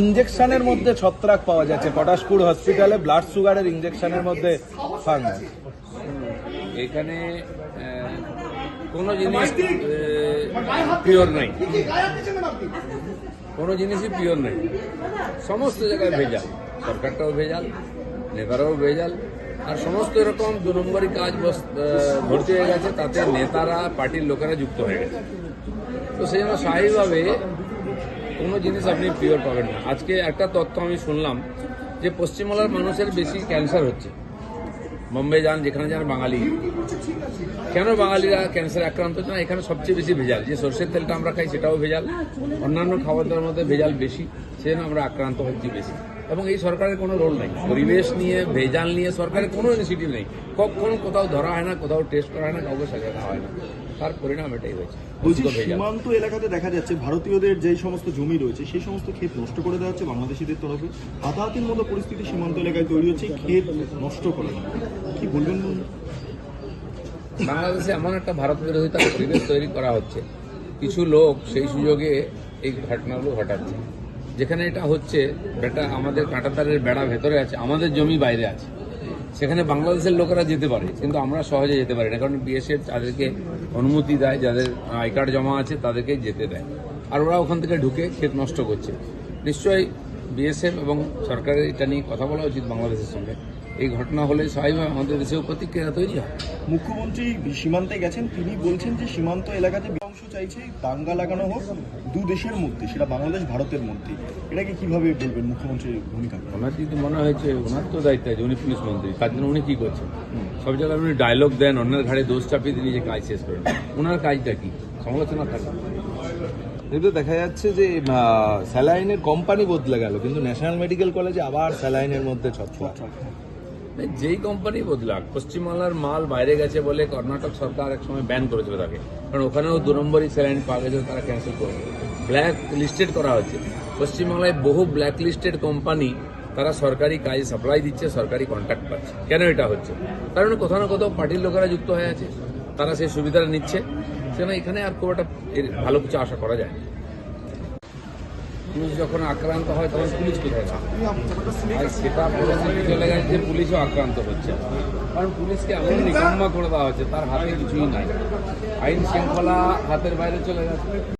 ইঞ্জেকশনের মধ্যে ছত্রাক পাওয়া যাচ্ছে। পটাশপুর হসপিটালে ব্লাড সুগারের ইঞ্জেকশনের মধ্যে ফাঙ্গাস। এখানে কোনো জিনিস পিওর নাই। কোনো জিনিসই পিওর নাই। সমস্ত জায়গায় ভেজাল। সরকারটাও ভেজাল নেতারাও ভেজাল আর সমস্ত এরকম দু নম্বরই কাজ ভর্তি হয়ে গেছে তাতে নেতারা পার্টির লোকেরা যুক্ত হয়ে গেছে। তো সেই জন্য স্বাভাবিকভাবে কোনো জিনিস আপনি পিওর পাবেন না। আজকে একটা তথ্য আমি শুনলাম যে পশ্চিমবাংলার মানুষের বেশি ক্যান্সার হচ্ছে। বোম্বে যান, যেখানে যান, বাঙালি। কেন বাঙালিরা ক্যান্সার আক্রান্ত? হচ্ছে না, এখানে সবচেয়ে বেশি ভেজাল। যে সর্ষের তেলটা আমরা খাই, সেটাও ভেজাল। অন্যান্য খাবার দাবার মধ্যে ভেজাল বেশি সেজন্য আমরা আক্রান্ত হচ্ছি বেশি। এবং এই সরকারের কোনো রোল নেই। পরিবেশ নিয়ে, ভেজাল নিয়ে সরকারের কোনো ইনিশিয়েটিভ নেই। কখনো কোথাও ধরা হয় না, কোথাও টেস্ট করা হয় না, কাউকে সাজা দেওয়া হয় না। তার পরিণাম এটাই হয়েছে। সীমান্ত এলাকাতে দেখা যাচ্ছে ভারতীয়দের যেই সমস্ত জমি রয়েছে সেই সমস্ত ক্ষেত নষ্ট করে দেওয়া হচ্ছে বাংলাদেশিদের তরফে। হাতাহাতির মতো পরিস্থিতি সীমান্ত এলাকায় তৈরি হচ্ছে ক্ষেত নষ্ট করে কি বলবেন? বাংলাদেশে এমন একটা ভারত বিরোধিতা পরিবেশ তৈরি করা হচ্ছে। কিছু লোক সেই সুযোগে এই ঘটনাগুলো ঘটাচ্ছে। যেখানে এটা হচ্ছে বেটা আমাদের কাঁটাতারের বেড়া ভেতরে আছে আমাদের জমি বাইরে আছে। সেখানে বাংলাদেশের লোকেরা যেতে পারে, কিন্তু আমরা সহজে যেতে পারি না, কারণ বিএসএফ তাদেরকে অনুমতি দেয়, যাদের আই কার্ড জমা আছে তাদেরকে যেতে দেয়। আর ওরা ওখান থেকে ঢুকে ক্ষেত নষ্ট করছে। নিশ্চয়ই বিএসএফ এবং সরকারের এটা নিয়ে কথা বলা উচিত বাংলাদেশের সঙ্গে। এই ঘটনা হলে স্বাভাবিকভাবে আমাদের দেশেও প্রতিক্রিয়া তৈরি হয়। মুখ্যমন্ত্রী সীমান্তে গেছেন, তিনি বলছেন যে সীমান্ত এলাকাতে অংশ চাইছে দাঙ্গা লাগানো হোক দু দেশের মধ্যে সেটা বাংলাদেশ ভারতের মধ্যে। এটাকে কীভাবে বলবেন মুখ্যমন্ত্রীর ভূমিকা? ওনার যদি মনে হয়েছে ওনার তো দায়িত্ব আছে উনি পুলিশ মন্ত্রী তার জন্য উনি কি করছেন? সব জায়গায় উনি ডায়লগ দেন অন্যের ঘাড়ে দোষ চাপিয়ে দিয়ে নিজে কাজ শেষ করেন। ওনার কাজটা কি? সমালোচনা থাকে। কিন্তু দেখা যাচ্ছে যে স্যালাইনের কোম্পানি বদলে গেল কিন্তু ন্যাশনাল মেডিকেল কলেজে আবার স্যালাইনের মধ্যে ছত্রাক। মানে যেই কোম্পানি বদলাক, পশ্চিমবাংলার মাল বাইরে গেছে বলে কর্ণাটক সরকার এক সময় ব্যান করেছিল তাকে। কারণ ওখানেও দু নম্বরই স্যালাইন পাওয়া গেছে তারা ক্যান্সেল করে ব্ল্যাক লিস্টেড করা হচ্ছে। পশ্চিমবাংলায় বহু ব্ল্যাক লিস্টেড কোম্পানি তারা সরকারি কাজ সাপ্লাই দিচ্ছে, সরকারি কন্ট্রাক্ট পাচ্ছে। কেন এটা হচ্ছে? কারণ কোথাও না কোথাও পার্টির লোকেরা যুক্ত হয়ে আছে। তারা সেই সুবিধাটা নিচ্ছে। সেখানে এখানে আর খুব একটা ভালো কিছু আশা করা যায় না। পুলিশ যখন আক্রান্ত হয়, তখন পুলিশ কোথায় সেটা পরিস্থিতি চলে গেছে? যে পুলিশও আক্রান্ত হচ্ছে। কারণ পুলিশকে এমন নিকম্মা করে দেওয়া হচ্ছে তার হাতে কিছুই নাই। আইন শৃঙ্খলা হাতের বাইরে চলে গেছে।